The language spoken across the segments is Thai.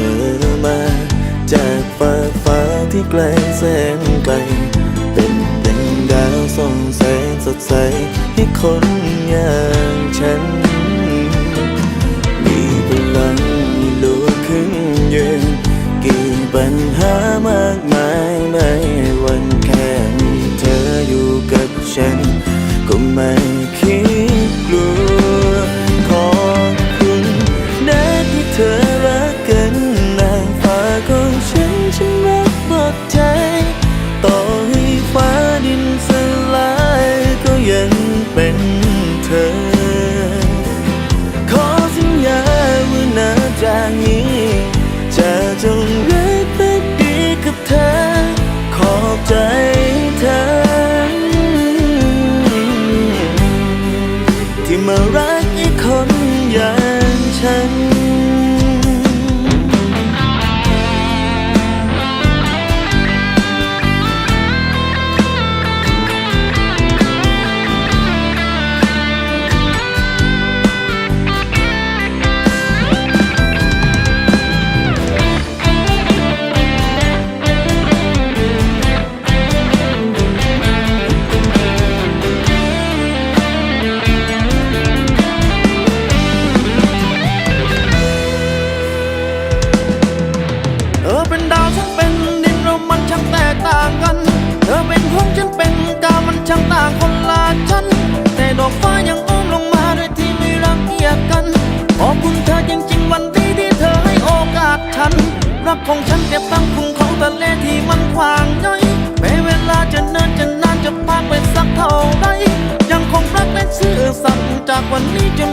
ธอมา จากฟ้าฟ้าที่ไกลแสนไกล เป็นดังดาวส่องแสงสดใสให้คนอย่างฉัน มีพลังลุกขึ้นยืนกี่ปัญหามากมายไม่วัน รักของฉันเก็บตั้งคุ้งของทะเลที่มันขวางย่อยแม้เวลาจะเนินจะนานจะพากไปสักเท่าไรยังคงรักและซื่อสัตย์จากวันนี้จน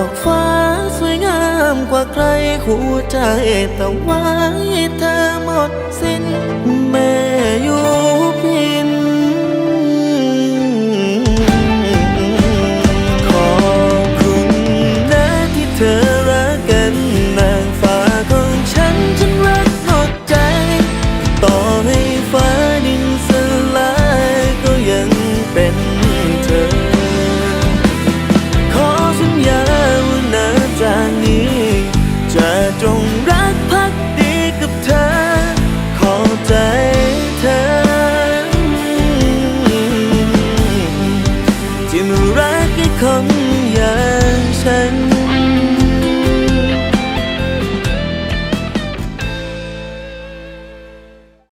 อกฟ้าสวยงามกว่าใครคู่ใจแต่ไว้เธอหมดสิ้นแม่อยู่พิน